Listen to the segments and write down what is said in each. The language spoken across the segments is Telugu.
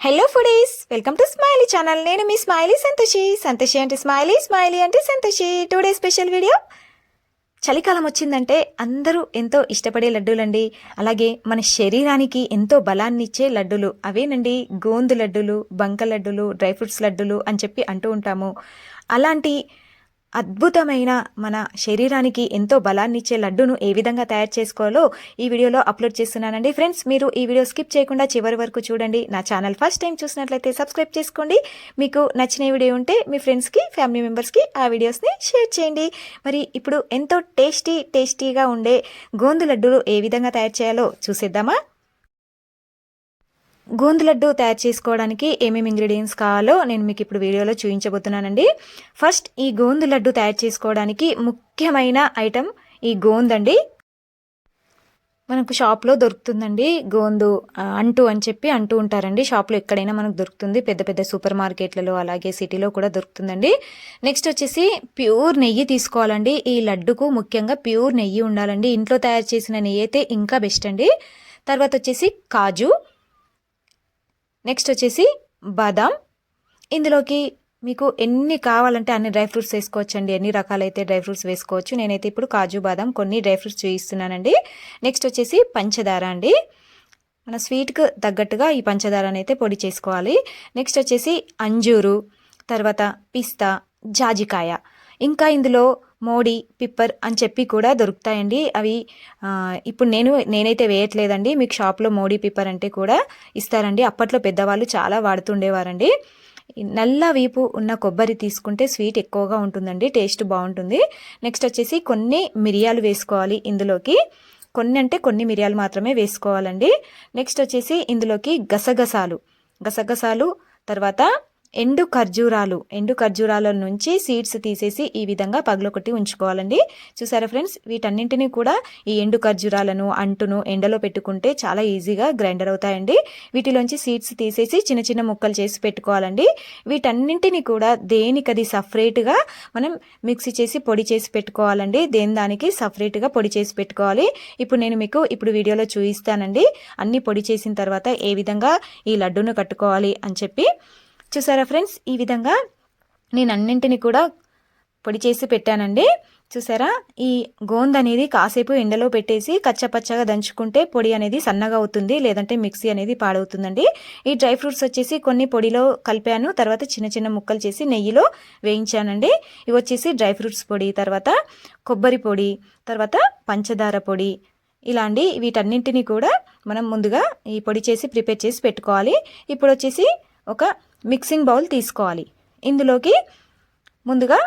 Hello foodies welcome to smiley channel నేను మీ స్మైలీ సంతోషి సంతోషి అంటే స్మైలీ స్మైలీ అంటే సంతోషి టుడే స్పెషల్ వీడియో చలికాలం వచ్చిందంటే అందరూ ఎంతో ఇష్టపడే లడ్డూలండి. అలాగే మన శరీరానికి ఎంతో బలాన్ని ఇచ్చే లడ్డూలు. అవేనండి? గోందు లడ్డూలు బంక లడ్డూలు డ్రై ఫ్రూట్స్ లడ్డూలు అని చెప్పి అంటూ ఉంటాము. అలాంటి అద్భుతమైన మన శరీరానికి ఎంతో బలాన్ని ఇచ్చే లడ్డును ఏ విధంగా తయారు చేసుకోవాలో ఈ వీడియోలో అప్లోడ్ చేస్తున్నానండి. ఫ్రెండ్స్ మీరు ఈ వీడియో స్కిప్ చేయకుండా చివరి వరకు చూడండి. నా ఛానల్ ఫస్ట్ టైం చూసినట్లయితే సబ్స్క్రైబ్ చేసుకోండి. మీకు నచ్చిన వీడియో ఉంటే మీ ఫ్రెండ్స్కి ఫ్యామిలీ మెంబర్స్కి ఆ వీడియోస్ని షేర్ చేయండి. మరి ఇప్పుడు ఎంతో టేస్టీ టేస్టీగా ఉండే గోందు లడ్డూలు ఏ విధంగా తయారు చేయాలో చూసేద్దామా? గోందు లడ్డు తయారు చేసుకోవడానికి ఏమేమి ఇంగ్రీడియంట్స్ కావాలో నేను మీకు ఇప్పుడు వీడియోలో చూపించబోతున్నానండి. ఫస్ట్ ఈ గోందు లడ్డు తయారు చేసుకోవడానికి ముఖ్యమైన ఐటెం ఈ గోందండి మనకు షాప్లో దొరుకుతుందండి గోందు అంటూ అని చెప్పి అంటూ ఉంటారండి. షాప్లో ఎక్కడైనా మనకు దొరుకుతుంది. పెద్ద పెద్ద సూపర్ మార్కెట్లలో అలాగే సిటీలో కూడా దొరుకుతుందండి. నెక్స్ట్ వచ్చేసి ప్యూర్ నెయ్యి తీసుకోవాలండి. ఈ లడ్డుకు ముఖ్యంగా ప్యూర్ నెయ్యి ఉండాలండి. ఇంట్లో తయారు చేసిన నెయ్యి అయితే ఇంకా బెస్ట్ అండి. తర్వాత వచ్చేసి కాజు. నెక్స్ట్ వచ్చేసి బాదాం. ఇందులోకి మీకు ఎన్ని కావాలంటే అన్ని డ్రై ఫ్రూట్స్ వేసుకోవచ్చండి. ఎన్ని రకాలైతే డ్రై ఫ్రూట్స్ వేసుకోవచ్చు. నేనైతే ఇప్పుడు కాజు బాదాం కొన్ని డ్రై ఫ్రూట్స్ చూపిస్తున్నానండి నెక్స్ట్ వచ్చేసి పంచదార అండి. మన స్వీట్కి తగ్గట్టుగా ఈ పంచదారని అయితే పొడి చేసుకోవాలి. నెక్స్ట్ వచ్చేసి అంజూరు తర్వాత పిస్తా జాజికాయ. ఇంకా ఇందులో మోడి పిప్పర్ అని చెప్పి కూడా దొరుకుతాయండి. అవి ఇప్పుడు నేను నేనైతే వేయట్లేదండి. మీకు షాప్లో మోడీ పిప్పర్ అంటే కూడా ఇస్తారండి. అప్పట్లో పెద్దవాళ్ళు చాలా వాడుతుండేవారండి. నల్ల వీపు ఉన్న కొబ్బరి తీసుకుంటే స్వీట్ ఎక్కువగా ఉంటుందండి. టేస్ట్ బాగుంటుంది. నెక్స్ట్ వచ్చేసి కొన్ని మిరియాలు వేసుకోవాలి ఇందులోకి. కొన్ని అంటే కొన్ని మిరియాలు మాత్రమే వేసుకోవాలండి. నెక్స్ట్ వచ్చేసి ఇందులోకి గసగసాలు. గసగసాలు తర్వాత ఎండు ఖర్జూరాలు ఎండు ఖర్జూరాల నుంచి సీడ్స్ తీసేసి ఈ విధంగా పగలొకటి ఉంచుకోవాలండి. చూసారా ఫ్రెండ్స్? వీటన్నింటినీ కూడా ఈ ఎండు ఖర్జూరాలను అంటును ఎండలో పెట్టుకుంటే చాలా ఈజీగా గ్రైండర్ అవుతాయండి. వీటిలోంచి సీడ్స్ తీసేసి చిన్న చిన్న ముక్కలు చేసి పెట్టుకోవాలండి. వీటన్నింటినీ కూడా దేనికది సపరేట్గా మనం మిక్సీ చేసి పొడి చేసి పెట్టుకోవాలండి. దేని దానికి సపరేట్గా పొడి చేసి పెట్టుకోవాలి? ఇప్పుడు నేను మీకు ఇప్పుడు వీడియోలో చూపిస్తానండి. అన్ని పొడి చేసిన తర్వాత ఏ విధంగా ఈ లడ్డూను కట్టుకోవాలి అని చెప్పి. చూసారా ఫ్రెండ్స్? ఈ విధంగా నేను అన్నింటిని కూడా పొడి చేసి పెట్టానండి. చూసారా? ఈ గోంద్ అనేది కాసేపు ఎండలో పెట్టేసి కచ్చపచ్చగా దంచుకుంటే పొడి అనేది సన్నగా అవుతుంది లేదంటే మిక్సీ అనేది పాడవుతుందండి. ఈ డ్రై ఫ్రూట్స్ వచ్చేసి కొన్ని పొడిలో కలిపాను తర్వాత చిన్న చిన్న ముక్కలు చేసి నెయ్యిలో వేయించానండి. ఇవి వచ్చేసి డ్రై ఫ్రూట్స్ పొడి తర్వాత కొబ్బరి పొడి తర్వాత పంచదార పొడి. ఇలాంటి వీటన్నింటినీ కూడా మనం ముందుగా ఈ పొడి చేసి ప్రిపేర్ చేసి పెట్టుకోవాలి. ఇప్పుడు వచ్చేసి ఒక మిక్సింగ్ బౌల్ తీసుకోవాలి. ఇందులోకి ముందుగా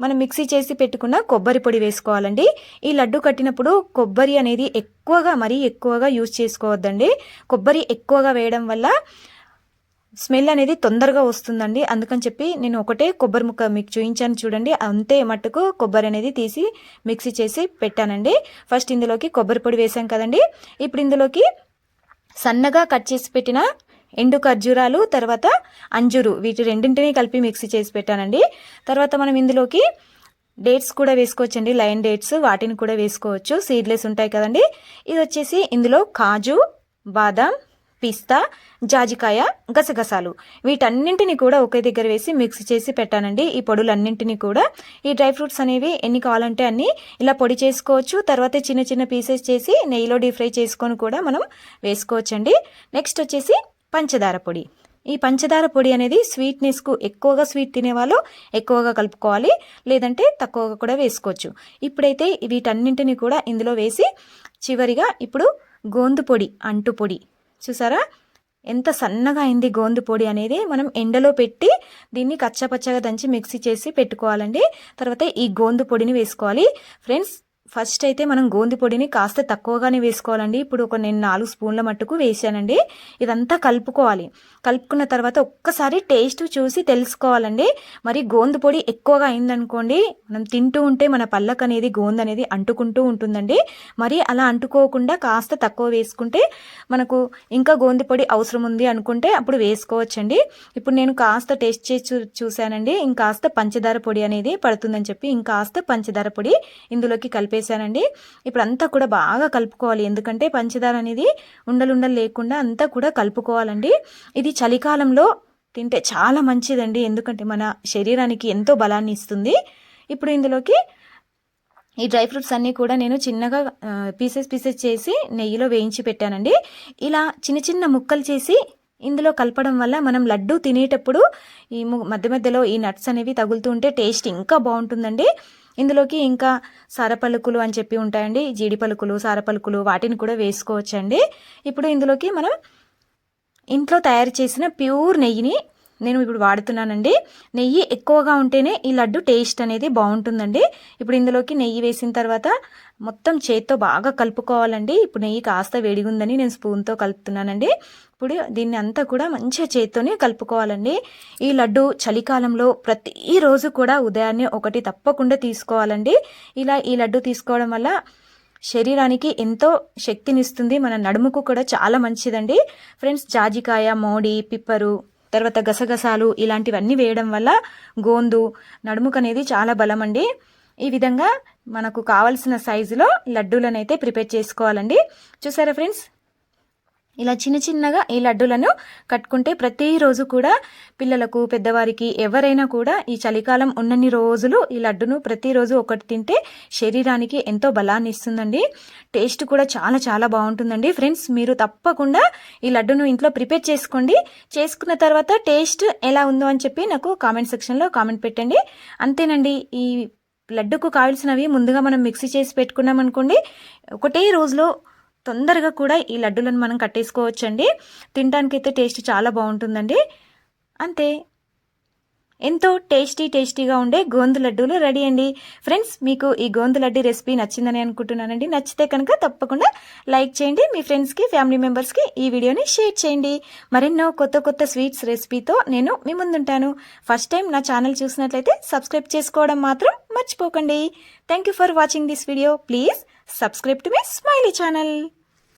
మనం మిక్సీ చేసి పెట్టుకున్న కొబ్బరి పొడి వేసుకోవాలండి. ఈ లడ్డు కట్టినప్పుడు కొబ్బరి అనేది ఎక్కువగా మరీ ఎక్కువగా యూజ్ చేసుకోవద్దండి. కొబ్బరి ఎక్కువగా వేయడం వల్ల స్మెల్ అనేది తొందరగా వస్తుందండి. అందుకని చెప్పి నేను ఒకటే కొబ్బరి ముక్క మీకు చూపించాను చూడండి. అంతే మట్టుకు కొబ్బరి అనేది తీసి మిక్సీ చేసి పెట్టానండి. ఫస్ట్ ఇందులోకి కొబ్బరి పొడి వేసాం కదండి. ఇప్పుడు ఇందులోకి సన్నగా కట్ చేసి పెట్టిన ఎండు ఖర్జూరాలు తర్వాత అంజూరు వీటి రెండింటినీ కలిపి మిక్సీ చేసి పెట్టానండి. తర్వాత మనం ఇందులోకి డేట్స్ కూడా వేసుకోవచ్చండి. లైన్ డేట్స్ వాటిని కూడా వేసుకోవచ్చు. సీడ్లెస్ ఉంటాయి కదండి. ఇది వచ్చేసి ఇందులో కాజు బాదాం పిస్తా జాజికాయ గసగసాలు. వీటన్నింటిని కూడా ఒకే దగ్గర వేసి మిక్స్ చేసి పెట్టానండి. ఈ పొడులన్నింటినీ కూడా. ఈ డ్రై ఫ్రూట్స్ అనేవి ఎన్ని కావాలంటే అన్ని ఇలా పొడి చేసుకోవచ్చు. తర్వాత చిన్న చిన్న పీసెస్ చేసి నెయ్యిలో డీప్ ఫ్రై చేసుకొని కూడా మనం వేసుకోవచ్చండి. నెక్స్ట్ వచ్చేసి పంచదార పొడి. ఈ పంచదార పొడి అనేది స్వీట్నెస్కు ఎక్కువగా స్వీట్ తినేవాళ్ళు ఎక్కువగా కలుపుకోవాలి. లేదంటే తక్కువగా కూడా వేసుకోవచ్చు. ఇప్పుడైతే వీటన్నింటిని కూడా ఇందులో వేసి చివరిగా ఇప్పుడు గోందు పొడి అంటు పొడి. చూసారా? ఎంత సన్నగా అయింది గోందు పొడి అనేది. మనం ఎండలో పెట్టి దీన్ని కచ్చపచ్చగా దంచి మిక్సీ చేసి పెట్టుకోవాలండి. తర్వాత ఈ గోందు పొడిని వేసుకోవాలి. ఫ్రెండ్స్ ఫస్ట్ అయితే మనం గోంది పొడిని కాస్త తక్కువగానే వేసుకోవాలండి. ఇప్పుడు ఒక నేను నాలుగు స్పూన్ల మట్టుకు వేసానండి. ఇదంతా కలుపుకోవాలి. కలుపుకున్న తర్వాత ఒక్కసారి టేస్ట్ చూసి తెలుసుకోవాలండి. మరి గోంది పొడి ఎక్కువగా అయిందనుకోండి మనం తింటూ ఉంటే మన పళ్ళకు అనేది గోంది అనేది అంటుకుంటూ ఉంటుందండి. మరి అలా అంటుకోకుండా కాస్త తక్కువ వేసుకుంటే మనకు ఇంకా గోంది పొడి అవసరం ఉంది అనుకుంటే అప్పుడు వేసుకోవచ్చండి. ఇప్పుడు నేను కాస్త టేస్ట్ చేసి చూ చూశానండి. ఇంకాస్త పంచదార పొడి అనేది పడుతుందని చెప్పి ఇంకాస్త పంచదార పొడి ఇందులోకి కలిపి కలిపేశానండి ఇప్పుడు అంతా కూడా బాగా కలుపుకోవాలి. ఎందుకంటే పంచదార అనేది ఉండలుండలు లేకుండా అంతా కూడా కలుపుకోవాలండి. ఇది చలికాలంలో తింటే చాలా మంచిదండి. ఎందుకంటే మన శరీరానికి ఎంతో బలాన్ని ఇస్తుంది. ఇప్పుడు ఇందులోకి ఈ డ్రై ఫ్రూట్స్ అన్నీ కూడా నేను చిన్నగా పీసెస్ పీసెస్ చేసి నెయ్యిలో వేయించి పెట్టానండి. ఇలా చిన్న చిన్న ముక్కలు చేసి ఇందులో కలపడం వల్ల మనం లడ్డు తినేటప్పుడు ఈ మధ్య మధ్యలో ఈ నట్స్ అనేవి తగులుతూ ఉంటే టేస్ట్ ఇంకా బాగుంటుందండి. ఇందులోకి ఇంకా సారపలుకులు అని చెప్పి ఉంటాయండి. జీడి పలుకులు సారపలుకులు వాటిని కూడా వేసుకోవచ్చండి. ఇప్పుడు ఇందులోకి మనం ఇంట్లో తయారు చేసిన ప్యూర్ నెయ్యిని నేను ఇప్పుడు వాడుతున్నానండి. నెయ్యి ఎక్కువగా ఉంటేనే ఈ లడ్డు టేస్ట్ అనేది బాగుంటుందండి. ఇప్పుడు ఇందులోకి నెయ్యి వేసిన తర్వాత మొత్తం చేత్తో బాగా కలుపుకోవాలండి. ఇప్పుడు నెయ్యి కాస్త వేడిగుందని నేను స్పూన్తో కలుపుతున్నానండి. ఇప్పుడు దీన్ని అంతా కూడా మంచిగా చేతితోనే కలుపుకోవాలండి. ఈ లడ్డు చలికాలంలో ప్రతిరోజు కూడా ఉదయాన్నే ఒకటి తప్పకుండా తీసుకోవాలండి. ఇలా ఈ లడ్డు తీసుకోవడం వల్ల శరీరానికి ఎంతో శక్తినిస్తుంది. మన నడుముకు కూడా చాలా మంచిదండి. ఫ్రెండ్స్ జాజికాయ మోడి పిప్పరు తర్వాత గసగసాలు ఇలాంటివన్నీ వేయడం వల్ల గోందు నడుముకు అనేది చాలా బలం అండి ఈ విధంగా మనకు కావలసిన సైజులో లడ్డూలను అయితే ప్రిపేర్ చేసుకోవాలండి. చూసారా ఫ్రెండ్స్? ఇలా చిన్న చిన్నగా ఈ లడ్డూలను కట్టుకుంటే ప్రతిరోజు కూడా పిల్లలకు పెద్దవారికి ఎవరైనా కూడా ఈ చలికాలం ఉన్నన్ని రోజులు ఈ లడ్డును ప్రతిరోజు ఒకటి తింటే శరీరానికి ఎంతో బలాన్ని ఇస్తుందండి. టేస్ట్ కూడా చాలా చాలా బాగుంటుందండి. ఫ్రెండ్స్ మీరు తప్పకుండా ఈ లడ్డును ఇంట్లో ప్రిపేర్ చేసుకోండి. చేసుకున్న తర్వాత టేస్ట్ ఎలా ఉందో అని చెప్పి నాకు కామెంట్ సెక్షన్లో కామెంట్ పెట్టండి. అంతేనండి ఈ లడ్డుకు కావాల్సినవి ముందుగా మనం మిక్సీ చేసి పెట్టుకున్నాం అనుకోండి ఒకటే రోజులో తొందరగా కూడా ఈ లడ్డూలను మనం కట్టేసుకోవచ్చండి. తినడానికైతే టేస్ట్ చాలా బాగుంటుందండి. అంతే. ఎంతో టేస్టీ టేస్టీగా ఉండే గోందు లడ్డూలు రెడీ అండి. ఫ్రెండ్స్ మీకు ఈ గోందు లడ్డీ రెసిపీ నచ్చిందని అనుకుంటున్నానండి. నచ్చితే కనుక తప్పకుండా లైక్ చేయండి. మీ ఫ్రెండ్స్కి ఫ్యామిలీ మెంబర్స్కి ఈ వీడియోని షేర్ చేయండి. మరెన్నో కొత్త కొత్త స్వీట్స్ రెసిపీతో నేను మీ ముందుంటాను. ఫస్ట్ టైం నా ఛానల్ చూసినట్లయితే సబ్స్క్రైబ్ చేసుకోవడం మాత్రం మర్చిపోకండి. Thank you for watching this video. Please subscribe to my smiley channel